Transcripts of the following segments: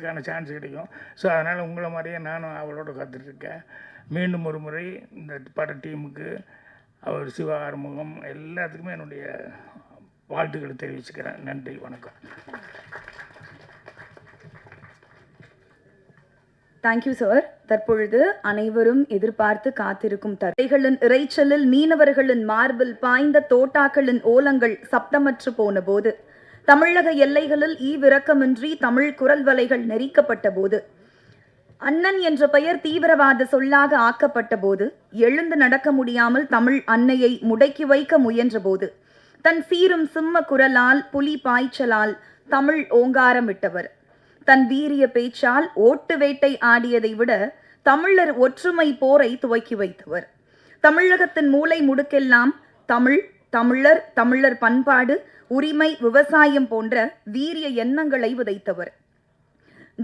பேசுறதுக்கான சான்ஸ் கிடைக்கும். ஸோ அதனால் உங்களை மாதிரியே நானும் அவளோட காத்துட்ருக்கேன். மீண்டும் ஒரு முறை இந்த பட டீமுக்கு அவர் சிவா ஆறுமுகம் எல்லாத்துக்குமே என்னுடைய வாழ்த்துக்களை தெரிவிச்சுக்கிறேன். நன்றி வணக்கம். தேங்க்யூ சார் தற்பொழுது அனைவரும் எதிர்பார்த்து காத்திருக்கும் தரைகளின் இறைச்சலில் மீனவர்களின் மார்பில் பாய்ந்த தோட்டாக்களின் ஓலங்கள் சப்தமற்று போன போது தமிழக எல்லைகளில் ஈவிரக்கமின்றி தமிழ் குரல் வலைகள் நெரிக்கப்பட்ட போது அண்ணன் என்ற பெயர் தீவிரவாத சொல்லாக ஆக்கப்பட்ட போது எழுந்து நடக்க முடியாமல் தமிழ் அன்னையை முடக்கி வைக்க முயன்ற போது தன் சீரும் சிம்ம குரலால் புலி பாய்ச்சலால் தமிழ் ஓங்காரம் விட்டவர். தன் வீரிய பேச்சால் ஓட்டு வேட்டை ஆடியதை விட தமிழர் ஒற்றுமை போரை துவக்கி வைத்தவர். தமிழகத்தின் மூலை முடுக்கெல்லாம் தமிழ் தமிழர் தமிழர் பண்பாடு உரிமை விவசாயம் போன்ற வீரிய எண்ணங்களை விதைத்தவர்.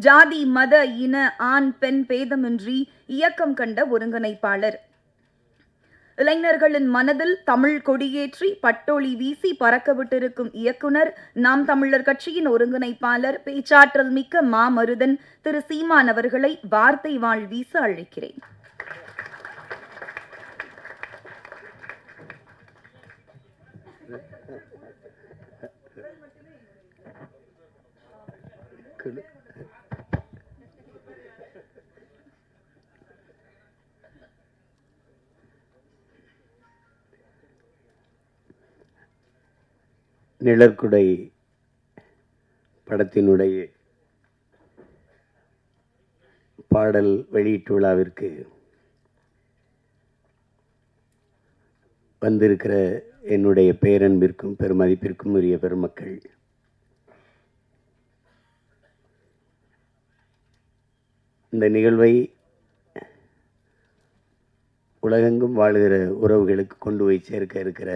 ஜாதி மத இன ஆண் பெண் பேதமின்றி இயக்கம் கண்ட ஒருங்கிணைப்பாளர். இளைஞர்களின் மனதில் தமிழ் கொடியேற்றி பட்டோலி வீசி பறக்க விட்டிருக்கும் இயக்குனர் நாம் தமிழர் கட்சியின் ஒருங்கிணைப்பாளர் பேச்சாற்றல் மிக்க மாமருதன் திரு சீமான் அவர்களை வார்த்தை வாழ் வீச அழைக்கிறேன். நிழற்குடை படத்தினுடைய பாடல் வெளியீட்டு விழாவிற்கு வந்திருக்கிற என்னுடைய பேரன்பிற்கும் பெருமதிப்பிற்கும் உரிய பெருமக்கள் இந்த நிகழ்வை உலகெங்கும் வாழுகிற உறவுகளுக்கு கொண்டு போய் சேர்க்க இருக்கிற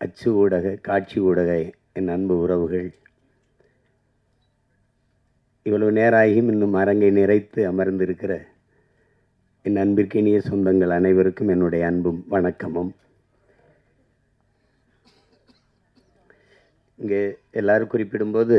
அச்சு ஊடக காட்சி ஊடக என் அன்பு உறவுகள். இவ்வளவு நேராகியும் இன்னும் அரங்கை நிறைத்து அமர்ந்திருக்கிற என் அன்பிற்கினிய சொந்தங்கள் அனைவருக்கும் என்னுடைய அன்பும் வணக்கமும். இங்கே எல்லாரும் குறிப்பிடும்போது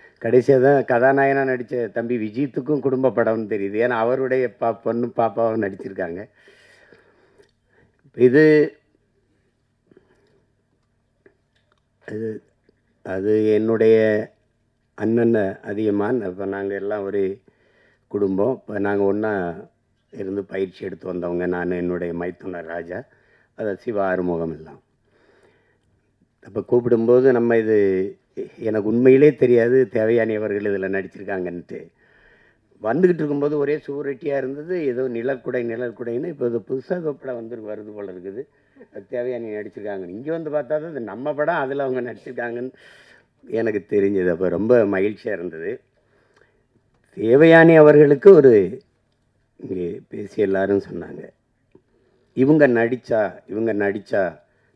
கடைசியாக தான் கதாநாயகனாக நடித்த தம்பி விஜித்துக்கும் குடும்ப படம்னு தெரியுது. ஏன்னா அவருடைய பா பொண்ணு பாப்பாவும் நடிச்சிருக்காங்க. இது அது அது என்னுடைய அண்ணன் அதிகமான். இப்போ நாங்கள் எல்லாம் ஒரு குடும்பம். இப்போ நாங்கள் ஒன்றா இருந்து பயிற்சி எடுத்து வந்தவங்க நான் என்னுடைய மைத்துனர் ராஜா. அதை சிவ ஆறுமுகம் எல்லாம். அப்போ கூப்பிடும்போது நம்ம இது எனக்கு உண்மையிலே தெரியாது தேவையானி அவர்கள் இதில் நடிச்சிருக்காங்கன்ட்டு. வந்துக்கிட்டு இருக்கும்போது ஒரே சுவரொட்டியாக இருந்தது ஏதோ நிழற்குடை நிழற்குடைன்னு இப்போ இது புதுசாக படம் வந்து வருது போல இருக்குது. அது தேவையானி நடிச்சிருக்காங்க. இங்கே வந்து பார்த்தா தான் இது நம்ம படம் அதில் அவங்க நடிச்சிருக்காங்கன்னு எனக்கு தெரிஞ்சது. அப்போ ரொம்ப மகிழ்ச்சியாக இருந்தது. தேவையானி அவர்களுக்கு ஒரு இங்கே பேசி எல்லாரும் சொன்னாங்க. இவங்க நடித்தா இவங்க நடித்தா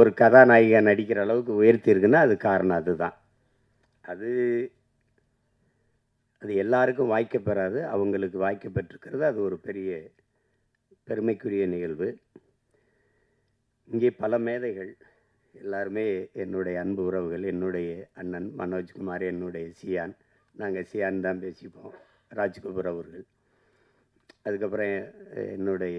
ஒரு கதாநாயகியாக நடிக்கிற அளவுக்கு உயர்த்தியிருக்குன்னா அது காரணம் அதுதான். அது அது எல்லாருக்கும் வாய்க்கப்பெறாது அவங்களுக்கு வாய்க்கப்பெற்றிருக்கிறது அது ஒரு பெரிய பெருமைக்குரிய நிகழ்வு. இங்கே பல மேதைகள் எல்லாருமே என்னுடைய அன்பு உறவுகள் என்னுடைய அண்ணன் மனோஜ்குமார் என்னுடைய சியான் நாங்கள் சியான் தான் பேசிப்போம் ராஜ்குபுர் அவர்கள். அதுக்கப்புறம் என்னுடைய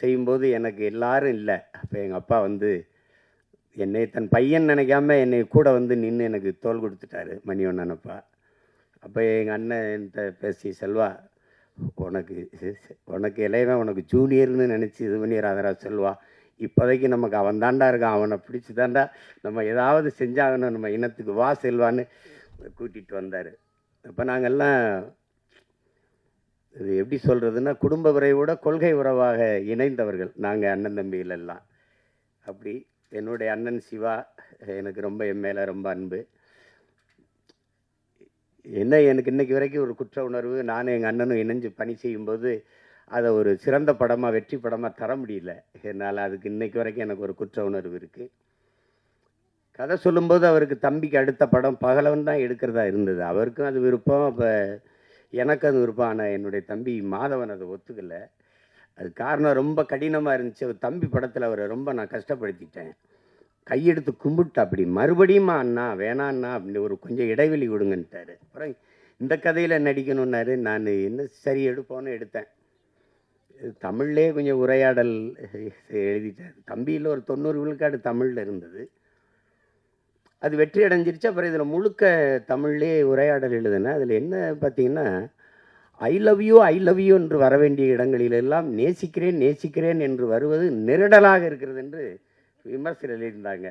செய்யும்போது எனக்கு எல்லாரும் இல்லை. அப்போ எங்கள் அப்பா வந்து என்னை தன் பையன் நினைக்காம என்னை கூட வந்து நின்று எனக்கு தோல் கொடுத்துட்டாரு மணி அப்பா அப்போ எங்கள் அண்ணன் என்கிட்ட பேசி செல்வா உனக்கு உனக்கு இளையவன் உனக்கு ஜூனியர்னு நினச்சி இது ராதரா செல்வா. இப்போதைக்கு நமக்கு அவன் தாண்டா இருக்கான் அவனை பிடிச்சி தாண்டா நம்ம ஏதாவது செஞ்சாகணும் நம்ம இனத்துக்கு வா செல்வான்னு கூட்டிகிட்டு வந்தார். அப்போ நாங்கள்லாம் இது எப்படி சொல்கிறதுன்னா குடும்ப உறவோட கொள்கை உறவாக இணைந்தவர்கள். நாங்கள் அண்ணன் தம்பிகள் எல்லாம். அப்படி என்னுடைய அண்ணன் சிவா எனக்கு ரொம்ப என் மேலே ரொம்ப அன்பு. என்ன எனக்கு இன்றைக்கி வரைக்கும் ஒரு குற்ற உணர்வு நானும் எங்கள் அண்ணனும் இணைஞ்சு பணி செய்யும்போது அதை ஒரு சிறந்த படமாக வெற்றி படமாக தர முடியல. என்னால் அதுக்கு இன்றைக்கு வரைக்கும் எனக்கு ஒரு குற்ற உணர்வு இருக்குது கதை சொல்லும்போது அவருக்கு தம்பிக்கு அடுத்த படம் பகலவன் தான் எடுக்கிறதா இருந்தது. அவருக்கும் அது விருப்பம். அப்போ எனக்கு அது விருப்பம். ஆனால் என்னுடைய தம்பி மாதவன் அதை ஒத்துக்கலை. அது காரணம் ரொம்ப கடினமாக இருந்துச்சு. அவர் தம்பி படத்தில் அவரை ரொம்ப நான் கஷ்டப்படுத்திட்டேன். கையெடுத்து கும்பிட்டு அப்படி. மறுபடியுமா அண்ணா வேணாண்ணா அப்படின்னு ஒரு கொஞ்சம் இடைவெளி கொடுங்கன்ட்டாரு அப்புறம் இந்த கதையில் நடிக்கணுன்னாரு நான் என்ன சரி எடுப்போன்னு எடுத்தேன். தமிழ்லே கொஞ்சம் உரையாடல் எழுதிட்டார். தம்பியில் ஒரு தொண்ணூறு விழுக்காடு தமிழில் இருந்தது. அது வெற்றி அடைஞ்சிருச்சு. அப்புறம் இதில் முழுக்க தமிழ்லே உரையாடல் எழுதுனேன் அதில் என்ன பார்த்தீங்கன்னா I love you I love you என்று வர வேண்டிய இடங்களிலெல்லாம் நேசிக்கிறேன் நேசிக்கிறேன் என்று வருவது நெருடலாக இருக்கிறது என்று விமர்சனம் எழுதியிருந்தாங்க.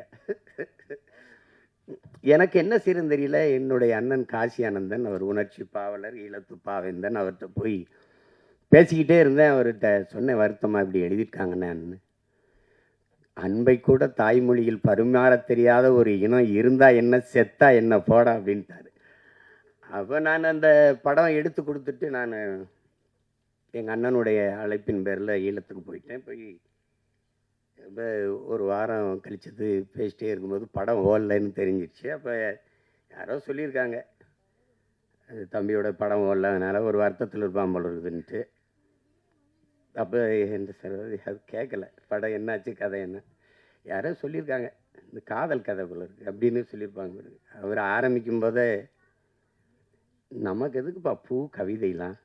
எனக்கு என்ன செய்யணும் தெரியல. என்னுடைய அண்ணன் காசி ஆனந்தன் அவர் உணர்ச்சி பாவலர் ஈழத்து பாவேந்தன் அவர்கிட்ட போய் பேசிக்கிட்டே இருந்தேன். அவர்கிட்ட சொன்ன வருத்தமாக இப்படி எழுதியிருக்காங்கன்னு அன்பை கூட தாய்மொழியில் பரிமாற தெரியாத ஒரு இனம் இருந்தால் என்ன செத்தா என்ன போடா அப்படின்ட்டாரு. அப்போ நான் அந்த படம் எடுத்து கொடுத்துட்டு நான் எங்கள் அண்ணனுடைய அழைப்பின் பேரில் ஈழத்துக்கு போயிட்டேன். போய் இப்போ ஒரு வாரம் கழிச்சது பேசிட்டே இருக்கும்போது படம் ஓடலைன்னு தெரிஞ்சிருச்சு. அப்போ யாரோ சொல்லியிருக்காங்க. அது தம்பியோட படம் ஓடலனால ஒரு வருத்தத்தில் இருப்பான் போல இருக்குதுன்ட்டு. அப்போ என்ன சொல்கிறது அது கேட்கல படம் என்னாச்சு கதை என்ன? யாரோ சொல்லியிருக்காங்க. இந்த காதல் கதை போல இருக்குது அப்படின்னு சொல்லியிருப்பாங்க அவர் ஆரம்பிக்கும் போதே நமக்கு எதுக்குப்பா பூ கவிதைலாம்?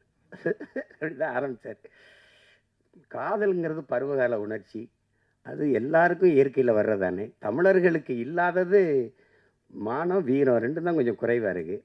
அப்படிதான் ஆரம்பித்தார் காதலுங்கிறது பருவகால உணர்ச்சி. அது எல்லாருக்கும் இயற்கையில் வர்றதானே தமிழர்களுக்கு இல்லாதது மானம் வீரம் ரெண்டும் தான் கொஞ்சம் குறைவாக இருக்குது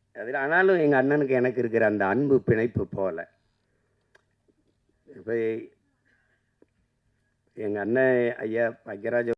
அதில் ஆனாலும் எங்கள் அண்ணனுக்கு எனக்கு இருக்கிற அந்த அன்பு பிணைப்பு போல. இப்போ எங்கள் அண்ணன் ஐயா பக்யராஜ